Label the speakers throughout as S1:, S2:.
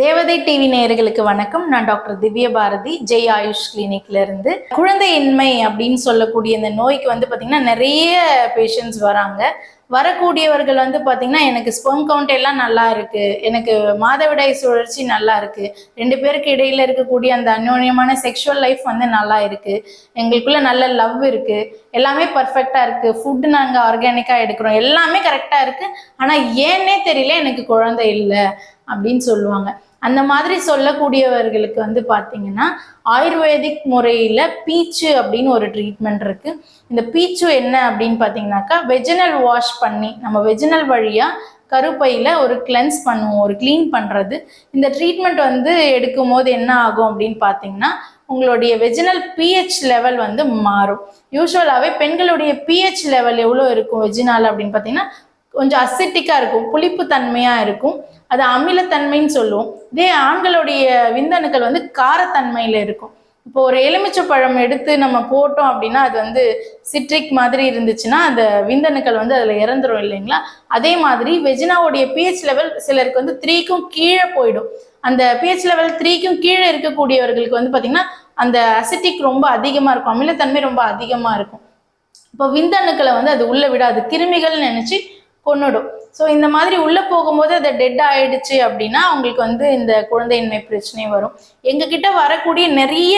S1: தேவதை டிவி நேயர்களுக்கு வணக்கம். நான் டாக்டர் திவ்ய பாரதி ஜெய் ஆயுஷ் கிளினிக்ல இருந்து. குழந்தையின்மை அப்படின்னு சொல்லக்கூடிய இந்த நோய்க்கு வந்து பாத்தீங்கன்னா நிறைய பேஷண்ட்ஸ் வராங்க. வரக்கூடியவர்கள் வந்து பாத்தீங்கன்னா எனக்கு ஸ்பெம் கவுண்ட் எல்லாம் நல்லா இருக்கு. எனக்கு மாதவிடாய் சுழற்சி நல்லா இருக்கு. ரெண்டு பேருக்கு இடையில இருக்கக்கூடிய அந்த அந்யோன்யமான செக்ஷுவல் லைஃப் வந்து நல்லா இருக்கு. எங்களுக்குள்ள நல்ல லவ் இருக்கு. எல்லாமே பர்ஃபெக்டா இருக்கு. ஃபுட்டு நாங்க ஆர்கானிக்கா எடுக்கிறோம். எல்லாமே கரெக்டா இருக்கு. ஆனா ஏன்னே தெரியல எனக்கு குழந்தை இல்லை. அப்படின்னு சொல்லுவாங்க. அந்த மாதிரி சொல்லக்கூடியவர்களுக்கு வந்து பார்த்தீங்கன்னா ஆயுர்வேதிக் முறையில் பீச்சு அப்படின்னு ஒரு ட்ரீட்மெண்ட் இருக்குது இந்த பீச்சு என்ன அப்படின்னு பார்த்தீங்கன்னாக்கா வெஜினல் வாஷ் பண்ணி நம்ம வெஜினல் வழியாக கருப்பையில் ஒரு கிளென்ஸ் பண்ணுவோம் ஒரு க்ளீன் பண்ணுறது இந்த ட்ரீட்மெண்ட் வந்து எடுக்கும் போது என்ன ஆகும் அப்படின்னு பார்த்தீங்கன்னா உங்களுடைய வெஜினல் பிஹெச் லெவல் வந்து மாறும். யூஸ்வலாகவே பெண்களுடைய பிஹெச் லெவல் எவ்வளோ இருக்கும் வெஜினால் அப்படின்னு பார்த்தீங்கன்னா கொஞ்சம் அசிட்டிக்காக இருக்கும் புளிப்பு தன்மையாக இருக்கும். அது அமிலத்தன்மைன்னு சொல்லுவோம். இதே ஆண்களுடைய விந்தணுக்கள் வந்து காரத்தன்மையில் இருக்கும். இப்போ ஒரு எலுமிச்சை பழம் எடுத்து நம்ம போட்டோம் அப்படின்னா அது வந்து சிட்ரிக் மாதிரி இருந்துச்சுன்னா அந்த விந்தணுக்கள் வந்து அதில் இறந்துரும் இல்லைங்களா? அதே மாதிரி வெஜினாவுடைய பிஹெச் லெவல் சிலருக்கு வந்து த்ரீக்கும் கீழே போயிடும். அந்த பிஹெச் லெவல் த்ரீக்கும் கீழே இருக்கக்கூடியவர்களுக்கு வந்து பார்த்திங்கன்னா அந்த அசிட்டிக் ரொம்ப அதிகமாக இருக்கும் அமிலத்தன்மை ரொம்ப அதிகமாக இருக்கும். இப்போ விந்தணுக்களை வந்து அது உள்ளே விடாது. கிருமிகள்னு நினச்சி கொன்னுடும். ஸோ இந்த மாதிரி உள்ளே போகும்போது அது டெட் ஆயிடுச்சு அப்படின்னா அவங்களுக்கு வந்து இந்த குழந்தையின்மை பிரச்சனை வரும். எங்ககிட்ட வரக்கூடிய நிறைய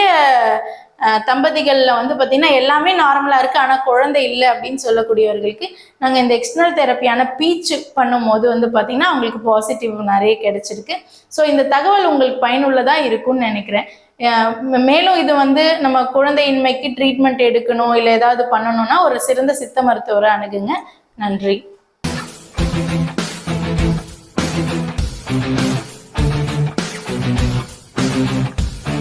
S1: தம்பதிகளில் வந்து பார்த்தீங்கன்னா எல்லாமே நார்மலாக இருக்குது ஆனால் குழந்தை இல்லை அப்படின்னு சொல்லக்கூடியவர்களுக்கு நாங்கள் இந்த எக்ஸ்டர்னல் தெரப்பியான பீச்சு பண்ணும்போது வந்து பார்த்திங்கன்னா அவங்களுக்கு பாசிட்டிவ் நிறைய கிடைச்சிருக்கு. ஸோ இந்த தகவல் உங்களுக்கு பயனுள்ளதாக இருக்கும்னு நினைக்கிறேன். மேலும் இது வந்து நம்ம குழந்தையின்மைக்கு ட்ரீட்மெண்ட் எடுக்கணும் இல்லை ஏதாவது பண்ணணும்னா ஒரு சிறந்த சித்த மருத்துவரை அணுகுங்க. நன்றி. Thank you.